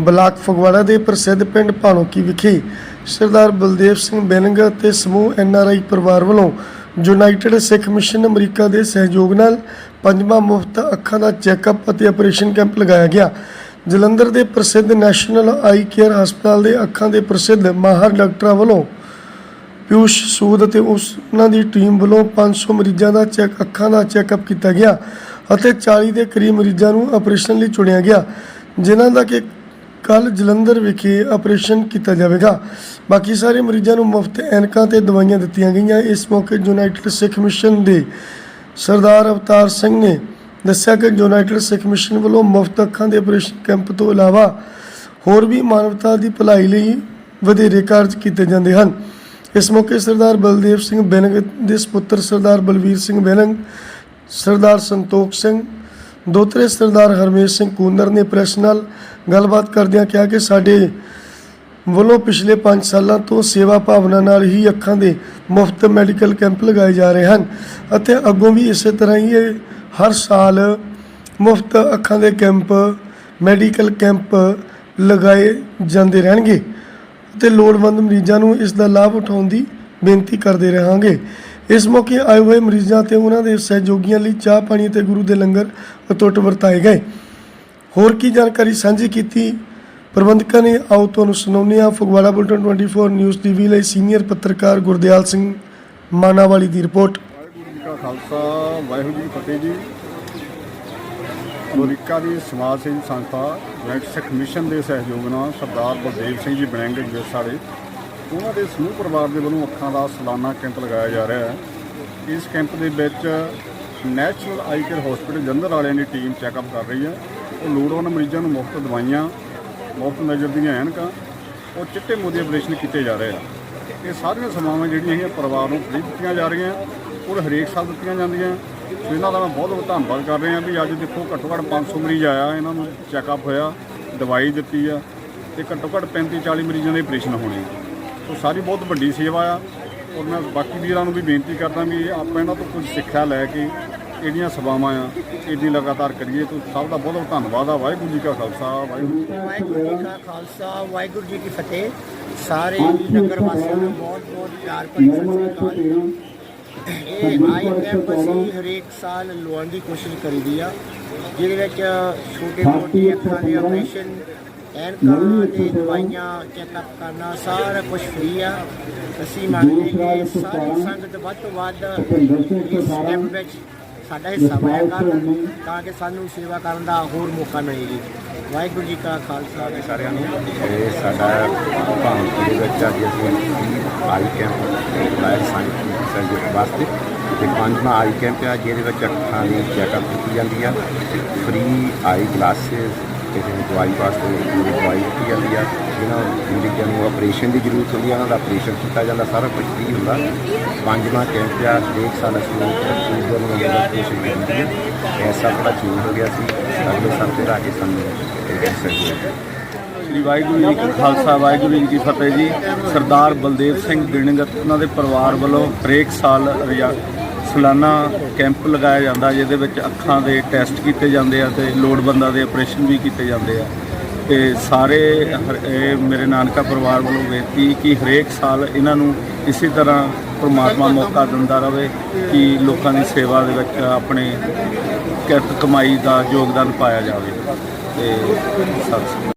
Block Phagwara ਦੇ ਪ੍ਰਸਿੱਧ ਪਿੰਡ ਭਾਣੋਕੀ ਵਿਖੇ ਸਰਦਾਰ ਬਲਦੇਵ ਸਿੰਘ ਬੈਨੰਗ ਅਤੇ ਸਮੂਹ ਐਨਆਰਆਈ ਪਰਿਵਾਰ ਵੱਲੋਂ ਯੂਨਾਈਟਿਡ ਸਿੱਖ ਮਿਸ਼ਨ ਅਮਰੀਕਾ ਦੇ ਸਹਿਯੋਗ ਨਾਲ ਪੰਜਵਾਂ ਮੁਫਤ ਅੱਖਾਂ ਦਾ ਚੈੱਕਅਪ ਅਤੇ ਆਪਰੇਸ਼ਨ ਕੈਂਪ ਲਗਾਇਆ ਗਿਆ। ਜਲੰਧਰ ਦੇ ਪ੍ਰਸਿੱਧ ਨੈਸ਼ਨਲ ਆਈ ਕੇਅਰ ਹਸਪਤਾਲ ਦੇ ਅੱਖਾਂ ਦੇ ਪ੍ਰਸਿੱਧ ਮਾਹਰ ਡਾਕਟਰਾਂ ਵੱਲੋਂ ਪਿਊਸ਼ ਸੂਦ ਅਤੇ ਉਸ ਉਹਨਾਂ ਦੀ ਟੀਮ ਵੱਲੋਂ 500 ਮਰੀਜ਼ਾਂ ਦਾ ਚੈੱਕ ਅੱਖਾਂ ਦਾ ਚੈੱਕਅਪ ਕੀਤਾ ਗਿਆ ਅਤੇ 40 ਦੇ ਕਰੀਬ ਮਰੀਜ਼ਾਂ ਨੂੰ ਆਪਰੇਸ਼ਨ ਲਈ ਚੁਣਿਆ ਗਿਆ, ਜਿਨ੍ਹਾਂ ਦਾ ਕਿ ਕੱਲ ਜਲੰਧਰ ਵਿਖੇ ਆਪਰੇਸ਼ਨ ਕੀਤਾ ਜਾਵੇਗਾ। ਬਾਕੀ ਸਾਰੇ ਮਰੀਜ਼ਾਂ ਨੂੰ ਮੁਫਤ ਐਨਕਾਂ ਤੇ ਦਵਾਈਆਂ ਦਿੱਤੀਆਂ ਗਈਆਂ। ਇਸ ਮੌਕੇ ਯੂਨਾਈਟਿਡ ਸਿੱਖ ਮਿਸ਼ਨ ਦੇ ਸਰਦਾਰ ਅਵਤਾਰ ਸਿੰਘ ਨੇ ਦੱਸਿਆ ਕਿ ਯੂਨਾਈਟਿਡ ਸਿੱਖ ਮਿਸ਼ਨ ਵੱਲੋਂ ਮੁਫਤ ਅੱਖਾਂ ਦੇ ਆਪਰੇਸ਼ਨ ਕੈਂਪ ਤੋਂ ਇਲਾਵਾ ਹੋਰ ਵੀ ਮਾਨਵਤਾ ਦੀ ਭਲਾਈ ਲਈ ਵਧੇਰੇ ਕਾਰਜ ਕੀਤੇ ਜਾਂਦੇ ਹਨ। ਇਸ ਮੌਕੇ ਸਰਦਾਰ ਬਲਦੇਵ ਸਿੰਘ ਬੈਨਗ ਦੇ ਸੁਪੁੱਤਰ ਸਰਦਾਰ ਬਲਵੀਰ ਸਿੰਘ ਬੈਨਗ, ਸਰਦਾਰ ਸੰਤੋਖ ਸਿੰਘ ਦੋਤਰੇ ਸਰਦਾਰ ਹਰਮੇਸ਼ ਸਿੰਘ ਕੂਨਰ ਨੇ ਪ੍ਰੈਸ ਨਾਲ ਗੱਲਬਾਤ ਕਰਦਿਆਂ ਕਿਹਾ ਕਿ ਸਾਡੇ ਵੱਲੋਂ ਪਿਛਲੇ 5 ਸਾਲਾਂ ਤੋਂ ਸੇਵਾ ਭਾਵਨਾ ਨਾਲ ਹੀ ਅੱਖਾਂ ਦੇ ਮੁਫਤ ਮੈਡੀਕਲ ਕੈਂਪ ਲਗਾਏ ਜਾ ਰਹੇ ਹਨ ਅਤੇ ਅੱਗੋਂ ਵੀ ਇਸੇ ਤਰ੍ਹਾਂ ਹੀ ਇਹ ਹਰ ਸਾਲ ਮੁਫਤ ਅੱਖਾਂ ਦੇ ਕੈਂਪ, ਮੈਡੀਕਲ ਕੈਂਪ ਲਗਾਏ ਜਾਂਦੇ ਰਹਿਣਗੇ ਤੇ ਲੋੜਵੰਦ ਮਰੀਜ਼ਾਂ ਨੂੰ ਇਸ ਦਾ ਲਾਭ ਉਠਾਉਣ ਦੀ ਬੇਨਤੀ ਕਰਦੇ ਰਹਾਂਗੇ। ਇਸ ਮੌਕੇ ਆਏ ਹੋਏ ਮਰੀਜ਼ਾਂ ਤੇ ਉਹਨਾਂ ਦੇ ਸਹਿਯੋਗੀਆਂ ਲਈ ਚਾਹ ਪਾਣੀ ਤੇ ਗੁਰੂ ਦੇ ਲੰਗਰ ਅਤੁੱਟ ਵਰਤਾਏ ਗਏ। ਹੋਰ ਕੀ ਜਾਣਕਾਰੀ ਸਾਂਝੀ ਕੀਤੀ? ਪ੍ਰਬੰਧਕਾਂ ਨੇ ਆਓ ਤੁਹਾਨੂੰ ਸੁਣਾਉਂਦੇ ਹਾਂ। ਫਗਵਾੜਾ ਬੁਲਟਨ 24 ਨਿਊਜ਼ ਟੀਵੀ ਲਈ ਸੀਨੀਅਰ ਪੱਤਰਕਾਰ ਗੁਰਦਿਆਲ ਸਿੰਘ ਮਾਨਾਵਾਲੀ ਦੀ ਰਿਪੋਰਟ। ਵਾਹਿਗੁਰੂ ਜੀ ਕਾ ਖਾਲਸਾ, ਵਾਹਿਗੁਰੂ ਜੀ ਕੀ ਫਤਿਹ ਜੀ। ਅਮਰੀਕਾ ਦੀ ਸਮਾਜ ਸੇਵੀ ਸੰਸਥਾ ਯੂਨਾਈਟਿਡ ਸਿੱਖ ਦੇ ਸਹਿਯੋਗ ਨਾਲ ਸਰਦਾਰ ਬਲਦੇਵ ਸਿੰਘ ਜੀ ਬਣਾਏਂਗੇ ਜਿਸ ਸਾਡੇ ਉਹਨਾਂ ਦੇ ਸਮੂਹ ਪਰਿਵਾਰ ਦੇ ਵੱਲੋਂ ਅੱਖਾਂ ਦਾ ਸਾਲਾਨਾ ਕੈਂਪ ਲਗਾਇਆ ਜਾ ਰਿਹਾ ਹੈ। ਇਸ ਕੈਂਪ ਦੇ ਵਿੱਚ national eye care hospital Jalandhar ਵਾਲਿਆਂ ਦੀ ਟੀਮ ਚੈੱਕਅਪ ਕਰ ਰਹੀ ਹੈ। ਉਹ ਲੋੜਵੰਦ ਮਰੀਜ਼ਾਂ ਨੂੰ ਮੁਫਤ ਦਵਾਈਆਂ, ਮੁਫਤ ਨਜ਼ਰ ਦੀਆਂ ਐਨਕਾਂ, ਉਹ ਚਿੱਟੇ ਮੋਦੀ ਆਪਰੇਸ਼ਨ ਕੀਤੇ ਜਾ ਰਹੇ ਆ ਇਹ ਸਾਰੀਆਂ ਸੇਵਾਵਾਂ ਜਿਹੜੀਆਂ ਹੈਗੀਆਂ ਪਰਿਵਾਰ ਨੂੰ ਫ੍ਰੀ ਦਿੱਤੀਆਂ ਜਾ ਰਹੀਆਂ ਉਹ ਹਰੇਕ ਸਾਲ ਦਿੱਤੀਆਂ ਜਾਂਦੀਆਂ ਸੋ ਇਹਨਾਂ ਦਾ ਮੈਂ ਬਹੁਤ ਬਹੁਤ ਧੰਨਵਾਦ ਕਰ ਰਿਹਾ ਵੀ ਅੱਜ ਦੇਖੋ ਘੱਟੋ ਘੱਟ 500 ਮਰੀਜ਼ ਆਇਆ, ਇਹਨਾਂ ਨੂੰ ਚੈੱਕਅਪ ਹੋਇਆ, ਦਵਾਈ ਦਿੱਤੀ ਆ ਤੇ ਘੱਟੋ ਘੱਟ 35 40 ਮਰੀਜ਼ਾਂ ਦੇ ਆਪਰੇਸ਼ਨ ਹੋਣੇ ਸੋ ਸਾਰੀ ਬਹੁਤ ਵੱਡੀ ਸੇਵਾ ਆ ਔਰ ਮੈਂ ਬਾਕੀ ਵੀਰਾਂ ਨੂੰ ਵੀ ਬੇਨਤੀ ਕਰਦਾ ਵੀ ਆਪਾਂ ਇਹਨਾਂ ਤੋਂ ਕੁਝ ਸਿੱਖਿਆ ਲੈ ਕੇ ਇਹਦੀਆਂ ਸੇਵਾਵਾਂ ਆ, ਇਹਦੀ ਲਗਾਤਾਰ ਕਰੀਏ। ਤੋਂ ਸਭ ਦਾ ਬਹੁਤ ਬਹੁਤ ਧੰਨਵਾਦ ਆ। ਵਾਹਿਗੁਰੂ ਜੀ ਕਾ ਖਾਲਸਾ, ਵਾਹਿਗੁਰੂ ਵਾਹਿਗੁਰੂ ਜੀ ਕਾ ਖਾਲਸਾ, ਵਾਹਿਗੁਰੂ ਜੀ ਕੀ ਫਤਿਹ। ਸਾਰੇ ਹੀ ਨਗਰ ਵਾਸੀਆਂ ਨੂੰ ਬਹੁਤ ਬਹੁਤ ਪਿਆਰ ਭਰੀ ਸਤਿ ਸ੍ਰੀ ਅਕਾਲ। ਇਹ ਆਈ ਅਸੀਂ ਹਰੇਕ ਸਾਲ ਲਵਾਉਣ ਦੀ ਕੋਸ਼ਿਸ਼ ਕਰੀਦੀ ਆ, ਜਿਹਦੇ ਵਿੱਚ ਛੋਟੇ ਮੋਟੇ ਅੱਖਾਂ ਦੇ ਆਪਰੇਸ਼ਨ ਐਨਕਾਂ ਤੇ ਦਵਾਈਆਂ ਚੈੱਕਅਪ ਕਰਨਾ ਸਾਰਾ ਕੁਝ ਫ੍ਰੀ ਆ। ਅਸੀਂ ਮੰਗਦੇ ਕਿ ਸਾਰੀ ਸੰਗਤ ਵੱਧ ਤੋਂ ਵੱਧ ਇਸ ਕੈਂਪ ਵਿੱਚ ਸਾਡਾ ਹਿੱਸਾ ਪਾਇਆ ਕਰਨ ਤਾਂ ਕਿ ਸਾਨੂੰ ਸੇਵਾ ਕਰਨ ਦਾ ਹੋਰ ਮੌਕਾ ਮਿਲੇ ਜੀ ਵਾਹਿਗੁਰੂ ਜੀ ਕਾ ਖਾਲਸਾ ਤੇ ਸਾਰਿਆਂ ਨੂੰ ਇਹ ਸਾਡਾ ਭਾਰਤ ਦੇ ਵਿੱਚ ਅੱਜ ਅਸੀਂ ਆਈ ਕੈਂਪ ਲਾਇਰ ਸਾਇੰਸ ਸੈਂਟਰ ਵਾਸਤੇ। ਤੇ ਪੰਜਵਾਂ ਆਈ ਕੈਂਪ ਆ ਜਿਹਦੇ ਵਿੱਚ ਅੱਖਾਂ ਦੀ ਚੈੱਕਅਪ ਕੀਤੀ ਜਾਂਦੀ ਆ। ਫ੍ਰੀ ਆਈ ਗਲਾਸਿਸ ਕਿਸੇ ਨੂੰ ਦਵਾਈ ਵਾਸਤੇ ਪੂਰੀ ਦਵਾਈ ਦਿੱਤੀ ਜਾਂਦੀ ਆ, ਜਿਹਨਾਂ ਮਰੀਜ਼ਾਂ ਨੂੰ ਆਪਰੇਸ਼ਨ ਦੀ ਜ਼ਰੂਰਤ ਹੁੰਦੀ ਆ, ਉਹਨਾਂ ਦਾ ਆਪਰੇਸ਼ਨ ਕੀਤਾ ਜਾਂਦਾ, ਸਾਰਾ ਕੁਝ ਫ੍ਰੀ ਹੁੰਦਾ। ਪੰਜਵਾਂ ਕੈਂਪ ਆ ਇੱਕ ਸਾਲ ਅਸੀਂ ਅਕਤੂਬਰ ਨੂੰ ਅੰਦਰ ਆਪਰੇਸ਼ਨ ਕਰਦੇ ਹਾਂ ਐਸਾ ਬੜਾ ਚੇਂਜ ਹੋ ਗਿਆ ਸੀ, ਅਗਲੇ ਸਾਲ ਫਿਰ ਆ ਕੇ ਸਾਨੂੰ ਇਹ ਸਹੀ ਸ੍ਰੀ ਵਾਹਿਗੁਰੂ ਜੀ ਕੀ ਖਾਲਸਾ, ਵਾਹਿਗੁਰੂ ਜੀ ਕੀ ਫਤਿਹ ਜੀ। ਸਰਦਾਰ ਬਲਦੇਵ ਸਿੰਘ ਦਿਨਗਤ, ਉਹਨਾਂ ਦੇ ਪਰਿਵਾਰ ਵੱਲੋਂ ਹਰੇਕ ਸਾਲ ਸਾਲਾਨਾ ਕੈਂਪ ਲਗਾਇਆ ਜਾਂਦਾ ਜਿਹਦੇ ਵਿੱਚ ਅੱਖਾਂ ਦੇ ਟੈਸਟ ਕੀਤੇ ਜਾਂਦੇ ਆ ਤੇ ਲੋੜਵੰਦਾਂ ਦੇ ਆਪਰੇਸ਼ਨ ਵੀ ਕੀਤੇ ਜਾਂਦੇ ਆ। ਤੇ ਸਾਰੇ ਹਰ- ਇਹ ਮੇਰੇ ਨਾਨਕਾ ਪਰਿਵਾਰ ਵੱਲੋਂ ਬੇਨਤੀ ਕਿ ਹਰੇਕ ਸਾਲ ਇਹਨਾਂ ਨੂੰ ਇਸੇ ਤਰ੍ਹਾਂ ਪਰਮਾਤਮਾ ਮੌਕਾ ਦਿੰਦਾ ਰਹੇ ਕਿ ਲੋਕਾਂ ਦੀ ਸੇਵਾ ਦੇ ਵਿੱਚ ਆਪਣੇ ਕਿਰਤ ਕਮਾਈ ਦਾ ਯੋਗਦਾਨ ਪਾਇਆ ਜਾਵੇ। ਤੇ ਸਤਿ ਸ੍ਰੀ ਅਕਾਲ।